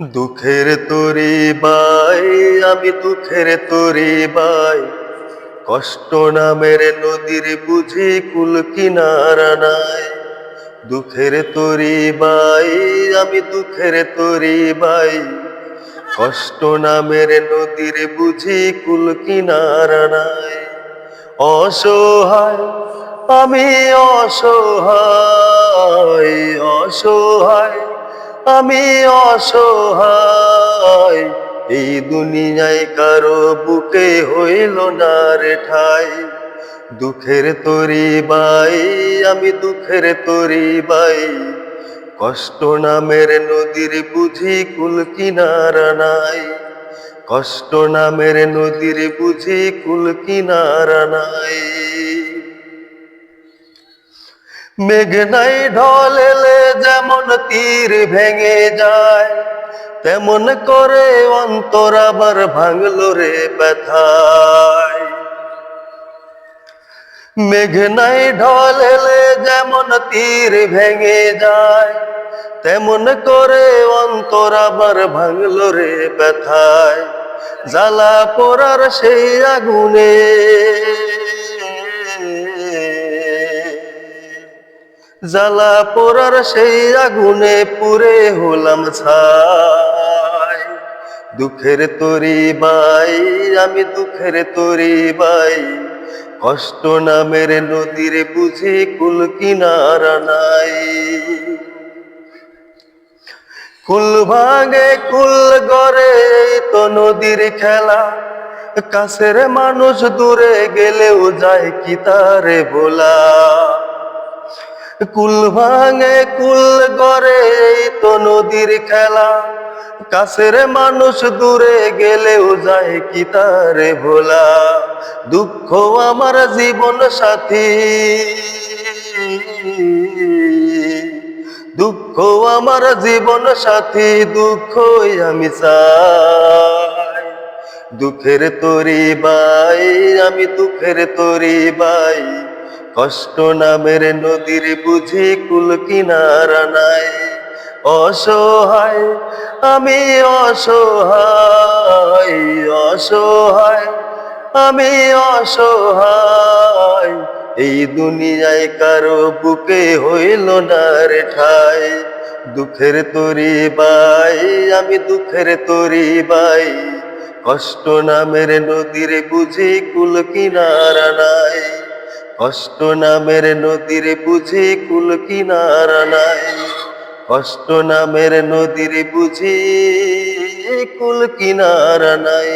দুঃখের তরি বাই, আমি দুঃখের তরি বাই। কষ্ট নামের নদীর বুঝি কুল কিনারা নাই। দুঃখের তরি বাই, আমি দুঃখের তরি বাই। কষ্ট নামের নদীর বুঝি কুল কিনারা নাই। অসহায়, আমি অসহায় অসহায়। আমি অসহায়। এই দুনিয়ায় কারও বুকে হইল না রে ঠাই। দুঃখের তরি বাই, আমি দুঃখের তরি বাই। কষ্ট নামের নদীর বুঝি কুল কিনারা নাই। কষ্ট নামের নদীর বুঝি কুল কিনারা নাই। মেঘনাই ঢলেলে যেমন তীর ভেঙে যায়, তেমন করে অন্তর আবার ভাঙলো রে ব্যথায়। মেঘনাই ঢলেলে যেমন তীর ভেঙে যায়, তেমন করে অন্তর আবার ভাঙলো রে ব্যথায়। জ্বালা পোড়ার সেই আগুনে জ্বালা পোড়ার সেই আগুনে পুরে হলাম ছাই। দুঃখের তরি বাই, আমি দুঃখের তরি বাই। কষ্ট নামের নদীর বুঝি কুল কিনারা নাই। কুল ভাঙে, কুল গড়ে তো নদীর খেলা। কাছের মানুষ দূরে গেলেও যায় কি তারে ভোলা। কুল ভাঙে, কুল এই তো নদীর খেলা। কাছের মানুষ দূরে গেলেও যায় কি তারে ভোলা। দুঃখ আমার জীবন সাথী। দুঃখ আমার জীবন সাথী, দুঃখই আমি চাই। দুঃখের তরি বাই, আমি দুঃখের তরি বাই। কষ্ট নামের নদীর বুঝি কুল কিনারা নাই। অসহায়, আমি অসহায় অসহায়, আমি অসহায়। এই দুনিয়ায় কারও বুকে হইল না রে ঠাই। দুঃখের তরি বাই, আমি দুঃখের তরি বাই। কষ্ট নামের নদীর বুঝি কুল কিনারা নাই। কষ্ট নামের নদীর বুঝে কুল কিনারা নাই। কষ্ট নামের নদীর বুঝে কুল কিনারা নাই।